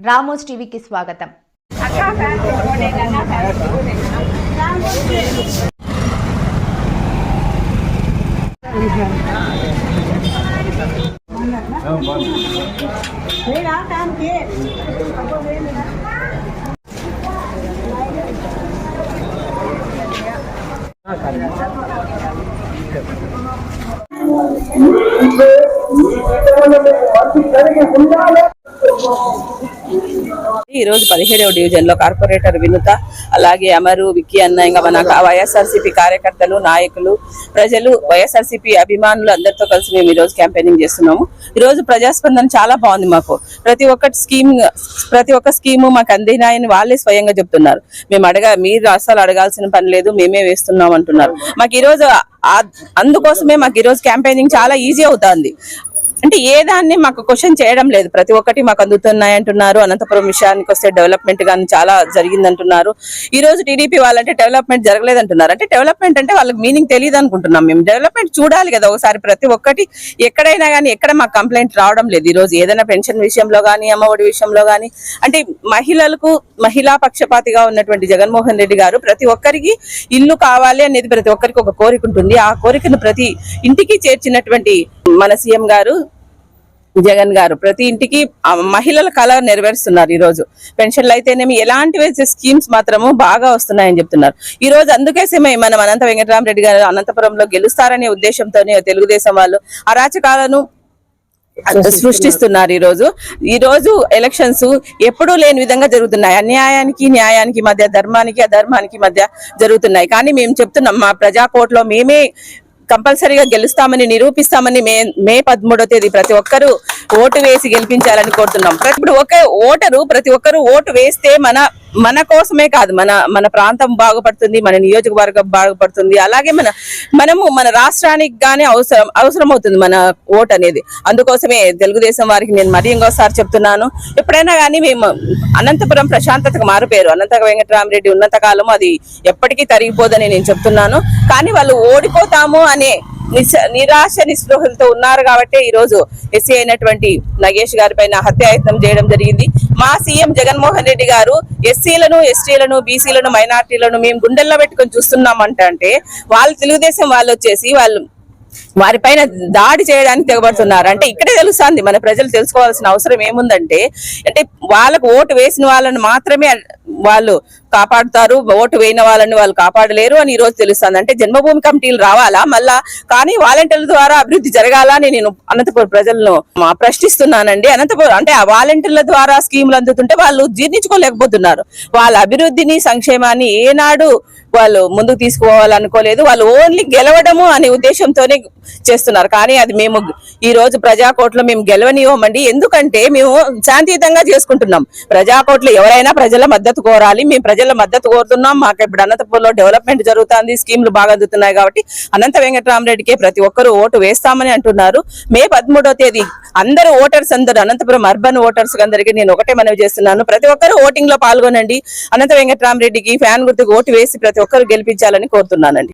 Ramos టీవీకి స్వాగతం కలిగి ఉండాలి రోజు పదిహేడవ డివిజన్లో కార్పొరేటర్ వినుత అలాగే అమరు విక్కీ అన్న ఇంకా మన వైఎస్ఆర్సీపీ కార్యకర్తలు నాయకులు ప్రజలు వైఎస్ఆర్సీపీ అభిమానులు అందరితో కలిసి మేము ఈ రోజు క్యాంపెయినింగ్ చేస్తున్నాము. ఈ రోజు ప్రజాస్పందన చాలా బాగుంది మాకు. ప్రతి ఒక్క స్కీమ్ ప్రతి ఒక్క స్కీము మాకు అందినాయని వాళ్ళే స్వయంగా చెప్తున్నారు. మేము అడగా మీరు అసలు అడగాల్సిన పని లేదు మేమే వేస్తున్నాం అంటున్నారు. మాకు ఈరోజు అందుకోసమే మాకు ఈరోజు క్యాంపెయినింగ్ చాలా ఈజీ అవుతుంది. అంటే ఏ దాన్ని మాకు క్వశ్చన్ చేయడం లేదు. ప్రతి ఒక్కటి మాకు అందుతున్నాయి అంటున్నారు. అనంతపురం విషయానికి వస్తే డెవలప్మెంట్ కానీ చాలా జరిగింది అంటున్నారు ఈ రోజు టీడీపీ వాళ్ళంటే డెవలప్మెంట్ జరగలేదు అంటున్నారు అంటే డెవలప్మెంట్ అంటే వాళ్ళకి మీనింగ్ తెలియదు అనుకుంటున్నాం మేము. డెవలప్మెంట్ చూడాలి కదా ఒకసారి ప్రతి ఒక్కటి. ఎక్కడైనా కానీ ఎక్కడ మాకు కంప్లైంట్ రావడం లేదు. ఈ రోజు ఏదైనా పెన్షన్ విషయంలో కానీ అమ్మఒడి విషయంలో కానీ అంటే మహిళలకు మహిళా పక్షపాతిగా ఉన్నటువంటి జగన్మోహన్ రెడ్డి గారు ప్రతి ఒక్కరికి ఇల్లు కావాలి అనేది ప్రతి ఒక్కరికి ఒక కోరిక ఉంటుంది. ఆ కోరికను ప్రతి ఇంటికి చేర్చినటువంటి మన సీఎం గారు జగన్ గారు. ప్రతి ఇంటికి మహిళల కళ నెరవేరుస్తున్నారు ఈరోజు. పెన్షన్లు అయితేనేమి ఎలాంటి స్కీమ్స్ మాత్రము బాగా వస్తున్నాయని చెప్తున్నారు. ఈ రోజు అందుకేసమే మనం అనంత వెంకటరామరెడ్డి గారు అనంతపురంలో గెలుస్తారనే ఉద్దేశంతోనే తెలుగుదేశం వాళ్ళు అరాచకాలను సృష్టిస్తున్నారు ఈ రోజు ఈ రోజు ఎలక్షన్స్ ఎప్పుడూ లేని విధంగా జరుగుతున్నాయి. అన్యాయానికి న్యాయానికి మధ్య ధర్మానికి అధర్మానికి మధ్య జరుగుతున్నాయి. కానీ మేము చెప్తున్నాం మా ప్రజాకోట్లో మేమే కంపల్సరీగా గెలుస్తామని నిరూపిస్తామని మే మే పదమూడో తేదీ ప్రతి ఒక్కరూ ఓటు వేసి గెలిపించాలని కోరుతున్నాం. ప్రతి- ఇప్పుడు ఒక ఓటరు ప్రతి ఒక్కరు ఓటు వేస్తే మన మన కోసమే కాదు మన మన ప్రాంతం బాగుపడుతుంది మన నియోజకవర్గం బాగుపడుతుంది. అలాగే మన మనము మన రాష్ట్రానికి కానీ అవసరం అవసరం అవుతుంది మన ఓట్ అనేది. అందుకోసమే తెలుగుదేశం వారికి నేను మరీ ఇంకోసారి చెప్తున్నాను. ఎప్పుడైనా కానీ మేము అనంతపురం ప్రశాంతతకు మారిపోయారు అనంత వెంకటరామరెడ్డి ఉన్నత కాలం అది ఎప్పటికీ తరిగిపోదని నేను చెప్తున్నాను. కానీ వాళ్ళు ఓడిపోతాము అనే నిరాశ నిస్పృహలతో ఉన్నారు కాబట్టి ఈ రోజు ఎస్సీ అయినటువంటి నగేష్ గారి పైన హత్యాయత్నం చేయడం జరిగింది. మా సీఎం జగన్మోహన్ రెడ్డి గారు ఎస్సీలను ఎస్టీలను బీసీలను మైనార్టీలను మేము గుండెల్లో పెట్టుకొని చూస్తున్నామంట అంటే వాళ్ళు తెలుగుదేశం వాళ్ళు వచ్చేసి వాళ్ళు వారిపైన దాడి చేయడానికి తెగబడుతున్నారు. అంటే ఇక్కడే తెలుస్తుంది మన ప్రజలు తెలుసుకోవాల్సిన అవసరం ఏముందంటే అంటే వాళ్ళకు ఓటు వేసిన వాళ్ళని మాత్రమే వాళ్ళు కాపాడుతారు ఓటు వేయిన వాళ్ళని వాళ్ళు కాపాడలేరు అని ఈ రోజు తెలుస్తుంది. అంటే జన్మభూమి కమిటీలు రావాలా? మళ్ళా కానీ వాలంటీర్ల ద్వారా అభివృద్ధి జరగాలా అని నేను అనంతపురం ప్రజలను మా ప్రశ్నిస్తున్నానండి. అనంతపురం అంటే ఆ వాలంటీర్ల ద్వారా స్కీములు అందుతుంటే వాళ్ళు జీర్ణించుకోలేకపోతున్నారు. వాళ్ళ అభివృద్ధిని సంక్షేమాన్ని ఏనాడు వాళ్ళు ముందుకు తీసుకోవాలనుకోలేదు వాళ్ళు ఓన్లీ గెలవడము అనే ఉద్దేశంతోనే చేస్తున్నారు. కానీ అది మేము ఈ రోజు ప్రజాకోట్లో మేము గెలవనివ్వమండి. ఎందుకంటే మేము శాంతియుతంగా చేసుకుంటున్నాం. ప్రజాకోట్లో ఎవరైనా ప్రజల మద్దతు కోరాలి. మేము ప్రజల మద్దతు కోరుతున్నాం. మాకు ఇప్పుడు అనంతపురంలో డెవలప్మెంట్ జరుగుతుంది. స్కీమ్లు బాగా అందుతున్నాయి కాబట్టి అనంత వెంకటరామరెడ్డికి ప్రతి ఒక్కరూ ఓటు వేస్తామని అంటున్నారు. మే పదమూడవ తేదీ అందరూ ఓటర్స్ అందరూ అనంతపురం అర్బన్ ఓటర్స్ అందరికీ నేను ఒకటే మనవి చేస్తున్నాను. ప్రతి ఒక్కరూ ఓటింగ్లో పాల్గొనండి. అనంత వెంకటరామరెడ్డికి ఫ్యాన్ గుర్తుకు ఓటు వేసి ప్రతి ఒక్కరు గెలిపించాలని కోరుతున్నానండి.